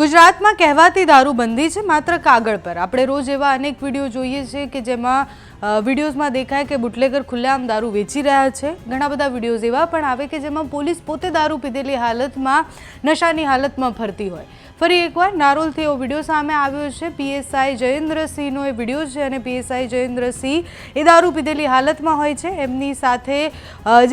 ગુજરાતમાં કહેવાતી દારૂબંધી છે માત્ર કાગળ પર. આપણે રોજ એવા અનેક વીડિયો જોઈએ છીએ કે જેમાં વિડીયોઝમાં દેખાય કે બુટલેગર ખુલ્લેઆમ દારૂ વેચી રહ્યા છે. ઘણા બધા વિડીયોઝ એવા પણ આવે કે જેમાં પોલીસ પોતે દારૂ પીધેલી હાલતમાં, નશાની હાલતમાં ફરતી હોય. ફરી એકવાર નારોલથી એવો વીડિયો સામે આવ્યો છે. પીએસઆઈ જયેન્દ્રસિંહનો એ વીડિયો છે અને પીએસઆઈ જયેન્દ્રસિંહ એ દારૂ પીધેલી હાલતમાં હોય છે. એમની સાથે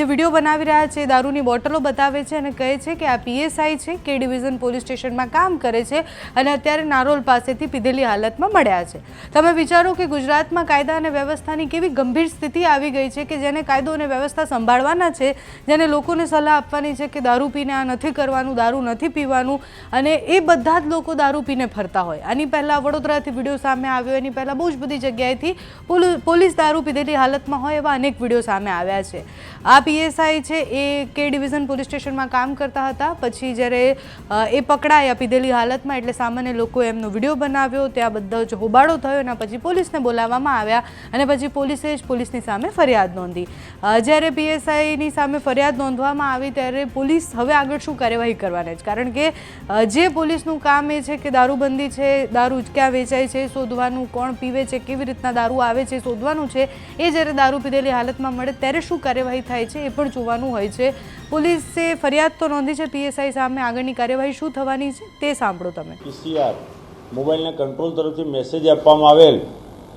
જે વીડિયો બનાવી રહ્યા છે એ દારૂની બોટલો બતાવે છે અને કહે છે કે આ પીએસઆઈ છે. કે ડિવિઝન પોલીસ સ્ટેશનમાં કામ કરે છે અને અત્યારે નારોલ પાસેથી પીધેલી હાલતમાં મળ્યા છે. તમે વિચારો કે ગુજરાતમાં કાયદા અને વ્યવસ્થાની કેવી ગંભીર સ્થિતિ આવી ગઈ છે કે જેને કાયદો અને વ્યવસ્થા સંભાળવાના છે, જેને લોકોને સલાહ આપવાની છે કે દારૂ પીને આ નથી કરવાનું, દારૂ નથી પીવાનું અને એ બધા જ લોકો દારૂ પીને ફરતા હોય. આની પહેલાં વડોદરાથી વીડિયો સામે આવ્યો, એની પહેલાં બહુ જ બધી જગ્યાએથી પોલુ- પોલીસ દારૂ પીધેલી હાલતમાં હોય એવા અનેક વીડિયો સામે આવ્યા છે. આ પીએસઆઈ છે એ કે ડિવિઝન પોલીસ સ્ટેશનમાં કામ કરતા હતા, પછી જ્યારે એ પકડાયા, પીધેલી હાલતમાં એટલે સામાન્ય લોકોએ એમનો વીડિયો બનાવ્યો ત્યાં બધો જ હોબાળો થયો એના પછી પોલીસને બોલાવવામાં આવ્યા અને પછી પોલીસે જ પોલીસની સામે ફરિયાદ નોંધી. જ્યારે પીએસઆઈની સામે ફરિયાદ નોંધવામાં આવી ત્યારે પોલીસ હવે આગળ શું કાર્યવાહી કરવાની છે કારણ કે જે પોલીસનું કામ એ છે કે દારૂબંધી છે, દારૂ ક્યાં વેચાય છે, શોધવાનું, કોણ પીવે છે, કેવી રીતના દારૂ આવે છે, શોધવાનું છે, એ જ્યારે દારૂ પીધેલી હાલતમાં મળે ત્યારે શું કાર્યવાહી થાય છે એ પણ જોવાનું હોય છે. પોલીસે ફરિયાદ તો નોંધી છે પીએસઆઈ સામે આગળની કાર્યવાહી શું થવાની છે તે સાંભળો તમે. પીસીઆર મોબાઈલના કંટ્રોલ તરફથી મેસેજ આપવામાં આવેલ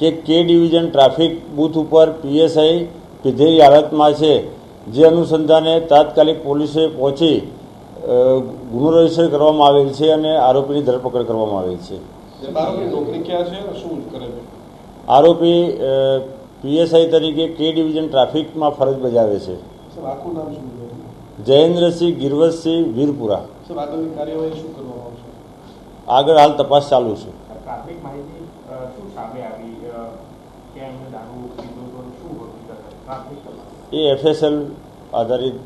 કે કે ડિવિઝન ટ્રાફિક બૂથ ઉપર પીએસઆઈ પીધેલી હાલતમાં છે. જે અનુસંધાને તાત્કાલિક પોલીસે પહોંચી ગુનો રજિસ્ટર કરવામાં આવેલ છે અને આરોપીની ધરપકડ કરવામાં આવેલ છે. આરોપી પીએસઆઈ તરીકે કે ડિવિઝન ટ્રાફિકમાં ફરજ બજાવે છે. સાહેબ આખું નામ શું છે? જયેન્દ્રસિંહ ગિરવતસિંહ વીરપુરા. કાર્યવાહી શું કરવામાં આવશે? આગળ હાલ તપાસ ચાલુ છે. એ એફએસએલ આધારિત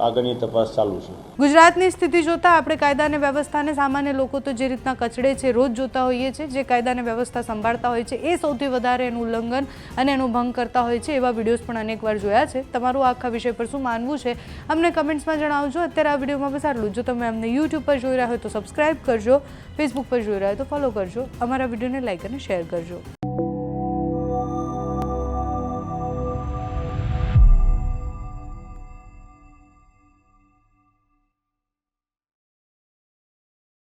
આગળની તપાસ ચાલુ છે. ગુજરાતની સ્થિતિ જોતા આપણે કાયદા અને વ્યવસ્થાને સામાન્ય લોકો તો જે રીતના કચડે છે, રોજ જોતા હોઈએ છીએ, જે કાયદા અને વ્યવસ્થા સંભાળતા હોય છે, એ સૌથી વધારે એનું ઉલ્લંઘન અને એનું ભંગ કરતા હોય છે, એવા વિડીયોઝ પણ અનેકવાર જોયા છે. તમારું આખા વિષય પર શું માનવું છે, અમને કમેન્ટ્સમાં જણાવજો. અત્યારે આ વિડીયોમાં બસ આટલું જ. તમે અમને યુટ્યુબ પર જોઈ રહ્યા હોય તો સબસ્ક્રાઇબ કરજો ફેસબુક પર જોઈ રહ્યા હોય તો ફોલો કરજો. અમારા વિડીયોને લાઇક અને શેર કરજો.